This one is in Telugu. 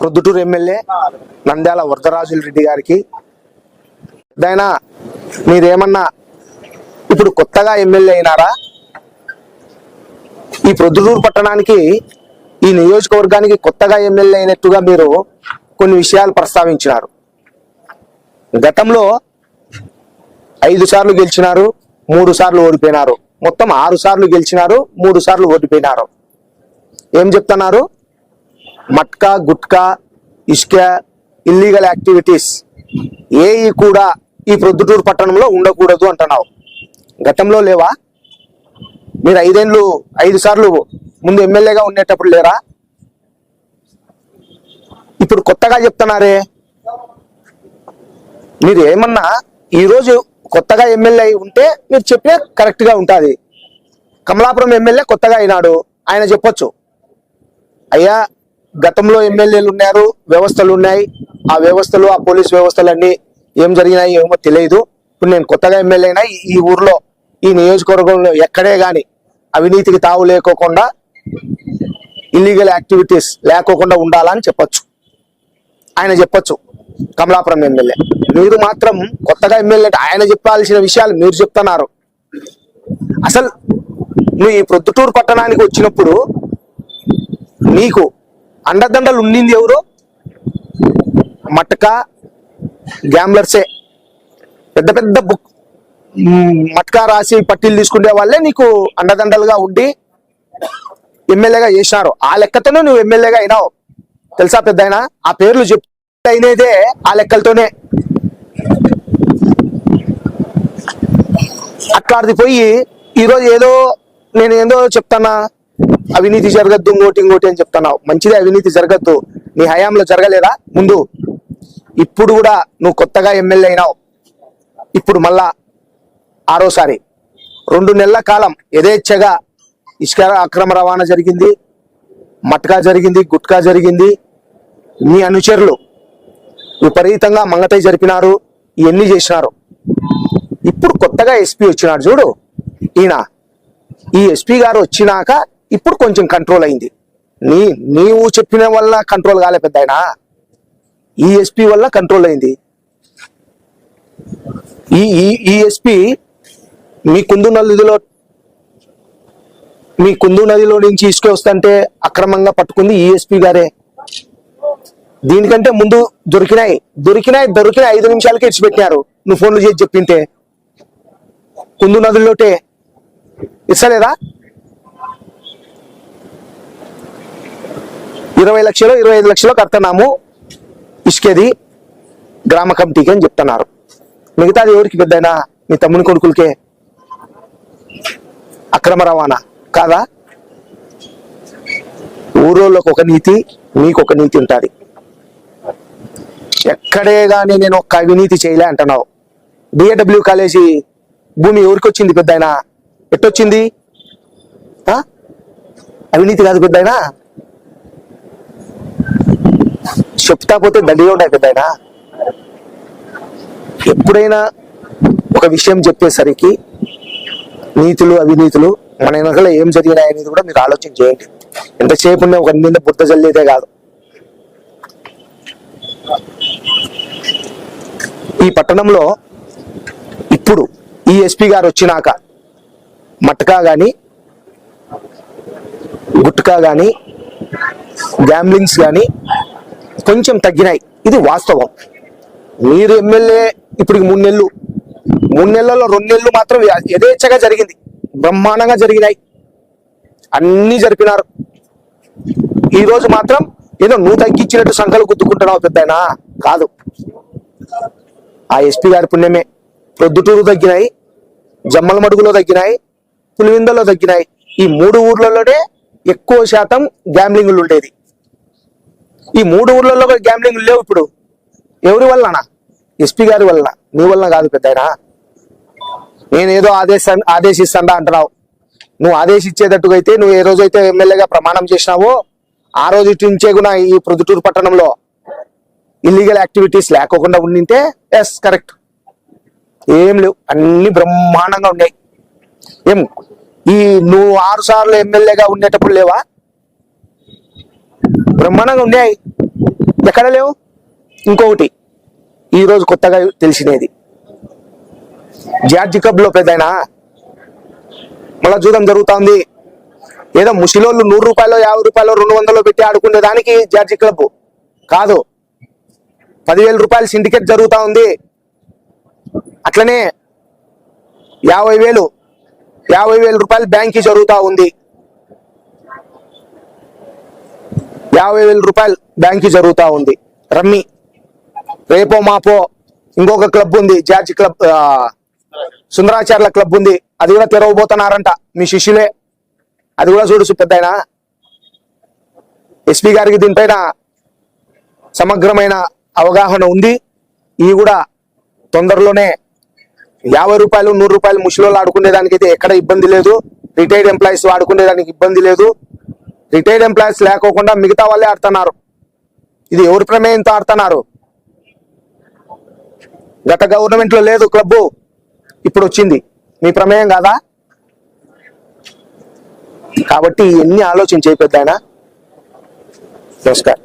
ప్రొద్దుటూరు ఎమ్మెల్యే నంద్యాల వరదరాజుల రెడ్డి గారికి. దైనా మీరేమన్నా ఇప్పుడు కొత్తగా ఎమ్మెల్యే అయినారా? ఈ ప్రొద్దుటూరు పట్టణానికి ఈ నియోజకవర్గానికి కొత్తగా ఎమ్మెల్యే అయినట్టుగా మీరు కొన్ని విషయాలు ప్రస్తావించినారు. గతంలో ఐదు సార్లు గెలిచినారు మూడు సార్లు ఓడిపోయినారు. మొత్తం ఆరు సార్లు గెలిచినారు మూడు సార్లు ఓడిపోయినారు. ఏం చెప్తున్నారు? మట్కా గుట్కా ఇష్కా ఇల్లీగల్ యాక్టివిటీస్ ఏవి కూడా ఈ ప్రొద్దుటూరు పట్టణంలో ఉండకూడదు అంటున్నావు. గతంలో లేవా? మీరు ఐదేళ్ళు ఐదు సార్లు ముందు ఎమ్మెల్యేగా ఉండేటప్పుడు లేరా? ఇప్పుడు కొత్తగా చెప్తున్నారే. మీరు ఏమన్నా ఈరోజు కొత్తగా ఎమ్మెల్యే అయి ఉంటే మీరు చెప్పే కరెక్ట్గా ఉంటుంది. కమలాపురం ఎమ్మెల్యే కొత్తగా అయినాడు. ఆయన చెప్పొచ్చు. అయ్యా గతంలో ఎమ్మెల్యేలు ఉన్నారు వ్యవస్థలు ఉన్నాయి. ఆ వ్యవస్థలు ఆ పోలీస్ వ్యవస్థలన్నీ ఏం జరిగినాయి ఏమో తెలియదు. ఇప్పుడు నేను కొత్తగా ఎమ్మెల్యే అయినా ఈ- ఊర్లో ఈ నియోజకవర్గంలో ఎక్కడే కానీ అవినీతికి తావు లేకోకుండా ఇల్లీగల్ యాక్టివిటీస్ లేకోకుండా ఉండాలని చెప్పొచ్చు. ఆయన చెప్పొచ్చు కమలాపురం ఎమ్మెల్యే. మీరు మాత్రం కొత్తగా ఎమ్మెల్యే అంటే ఆయన చెప్పాల్సిన విషయాలు మీరు చెప్తున్నారు. అసలు నువ్వు ఈ ప్రొద్దుటూరు పట్టణానికి వచ్చినప్పుడు నీకు అండదండలు ఉండింది ఎవరు? మట్కా గ్యాంబ్లర్సే. పెద్ద పెద్ద బుక్ మట్కా రాసి పట్టీలు తీసుకునే వాళ్ళే నీకు అండదండలుగా ఉండి ఎమ్మెల్యేగా చేసినారు. ఆ లెక్కతోనే నువ్వు ఎమ్మెల్యేగా అయినావు. తెలుసా పెద్ద ఆ పేర్లు చెప్ అయినదే ఆ లెక్కలతోనే. అట్లాంటిది పోయి ఈరోజు ఏదో నేను ఏదో చెప్తానా? అవినీతి జరగద్దు ఇంకోటి ఇంకోటి అని చెప్తున్నావు. మంచిదే అవినీతి జరగద్దు. నీ హయాంలో జరగలేదా? ముందు. ఇప్పుడు కూడా నువ్వు కొత్తగా ఎమ్మెల్యే అయినావు. ఇప్పుడు మళ్ళా ఆరోసారి. రెండు నెలల కాలం యథేచ్ఛగా ఇసుక అక్రమ రవాణా జరిగింది మట్కా జరిగింది గుట్కా జరిగింది. మీ అనుచరులు విపరీతంగా మంగతై జరిపినారు ఇవన్నీ చేసినారు. ఇప్పుడు కొత్తగా ఎస్పీ వచ్చినాడు చూడు. ఈయన. ఈ ఎస్పీ గారు వచ్చినాక ఇప్పుడు కొంచెం కంట్రోల్ అయింది. నీ నీవు చెప్పిన వల్ల కంట్రోల్ కాలే పెద్ద ఆయన ఈ ఎస్పీ వల్ల కంట్రోల్ అయింది. ఈ ఈ- ఎస్పీ మీ కుందు నదిలో మీ కుందు నదిలో నుంచి ఇసుక వస్తుంటే అక్రమంగా పట్టుకుంది ఈ ఎస్పీ గారే. దీనికంటే ముందు దొరికినాయి దొరికినాయి దొరికిన ఐదు నిమిషాలకే ఇచ్చిపెట్టినారు నువ్వు ఫోన్లు చేసి చెప్పింటే. కుందు నదుల్లోటే. ఇస్తలేదా? ఇరవై లక్షలు ఇరవై ఐదు లక్షలు కడుతున్నాము. ఇసుకేది గ్రామ కమిటీకి అని చెప్తున్నారు. మిగతాది ఎవరికి పెద్దయినా? మీ తమ్ముని కొడుకులకే. అక్రమ రవాణా. కాదా? ఊరోళ్ళకు ఒక నీతి మీకు ఒక నీతి ఉంటుంది. ఎక్కడే కానీ నేను ఒక్క అవినీతి చేయలే అంటున్నావు. డిఏడబ్ల్యూ కాలేజీ భూమి ఎవరికి వచ్చింది పెద్ద ఆయన ఎట్టొచ్చింది అవినీతి కాదు పెద్ద చెప్తా పోతే దండిగా ఉన్నాయి పెద్ద ఆయన? ఎప్పుడైనా ఒక విషయం చెప్పేసరికి నీతులు అవినీతులు మన వెనకాల ఏం జరిగినాయి అనేది కూడా మీరు ఆలోచన చేయండి. ఎంతసేపు ఉన్న ఒక మీద బుద్ధ జల్లేదే కాదు. ఈ పట్టణంలో ఇప్పుడు ఈ ఎస్పీ గారు వచ్చినాక మట్కా కానీ గుట్కా కానీ గ్యాంబ్లింగ్స్ కానీ కొంచెం తగ్గినాయి. ఇది వాస్తవం. మీరు ఎమ్మెల్యే ఇప్పుడు మూడు నెలలు. మూడు నెలల్లో రెండు నెలలు మాత్రం యథేచ్ఛగా జరిగింది. బ్రహ్మాండంగా జరిగినాయి. అన్ని జరిపినారు. ఈరోజు మాత్రం ఏదో నువ్వు తగ్గించినట్టు సంఖ్యలు గుద్దుకుంటున్నావు పెద్దయినా. కాదు. ఆ ఎస్పీ గారి పుణ్యమే. ప్రొద్దుటూరు తగ్గినాయి. జమ్మల మడుగులో తగ్గినాయి. పులివిందలో తగ్గినాయి. ఈ మూడు ఊర్లలోనే ఎక్కువ శాతం గ్యాంబ్లింగ్లు ఉండేది. ఈ మూడు ఊర్లలో కూడా లేవు ఇప్పుడు. ఎవరి వల్లనా? ఎస్పీ గారి వలన నీ వలన కాదు పెద్దాయనా? నేనేదో ఆదేశ ఆదేశిస్తాడా అంటున్నావు. నువ్వు ఆదేశించేటట్టుగా అయితే నువ్వు ఏ రోజైతే ఎమ్మెల్యేగా ప్రమాణం చేసినావో ఆ రోజు నుంచే కూడా ఈ ప్రొద్దుటూరు పట్టణంలో ఇల్లీగల్ యాక్టివిటీస్ లేకోకుండా ఉండింటే ఎస్ కరెక్ట్ ఏం లేవు. అన్ని బ్రహ్మాండంగా ఉన్నాయి. ఏం? ఈ నువ్వు ఆరు సార్లు ఎమ్మెల్యేగా ఉండేటప్పుడు లేవా? బ్రహ్మాండంగా ఉన్నాయి. ఎక్కడ లేవు? ఇంకొకటి ఈ రోజు కొత్తగా తెలిసినది. జార్జి కబ్లో పెద్దయినా? మళ్ళా జూదం జరుగుతుంది. ఏదో ముసిలోళ్ళు నూరు రూపాయలు యాభై రూపాయలు రెండు వందలు పెట్టి ఆడుకునే దానికి జార్జి క్లబ్. కాదు. పదివేల రూపాయలు సిండికేట్ జరుగుతూ ఉంది. అట్లనే యాభై వేలు యాభై వేల రూపాయలు బ్యాంక్ జరుగుతూ ఉంది. యాభై వేల రూపాయలు బ్యాంక్ జరుగుతూ ఉంది. రమ్మి రేపో మాపో ఇంకొక క్లబ్ ఉంది జార్జ్ క్లబ్ సుందరాచార్ల క్లబ్ ఉంది. అది కూడా తెరవబోతున్నారంట మీ శిష్యులే. అది కూడా చూడు పెద్ద ఎస్పీ గారికి దీనిపైన సమగ్రమైన అవగాహన ఉంది. ఇవి కూడా తొందరలోనే యాభై రూపాయలు నూరు రూపాయలు ముషిలో ఆడుకునేదానికైతే ఎక్కడ ఇబ్బంది లేదు. రిటైర్డ్ ఎంప్లాయీస్ ఆడుకునేదానికి ఇబ్బంది లేదు. రిటైర్డ్ ఎంప్లాయీస్ లేకోకుండా మిగతా వాళ్ళే ఆడుతున్నారు. ఇది ఎవరి ప్రమేయంతో ఆడుతున్నారు? గత గవర్నమెంట్లో లేదు క్లబ్బు ఇప్పుడు వచ్చింది. మీ ప్రమేయం కాదా? కాబట్టి ఎన్ని ఆలోచన పెద్ద నమస్కారం.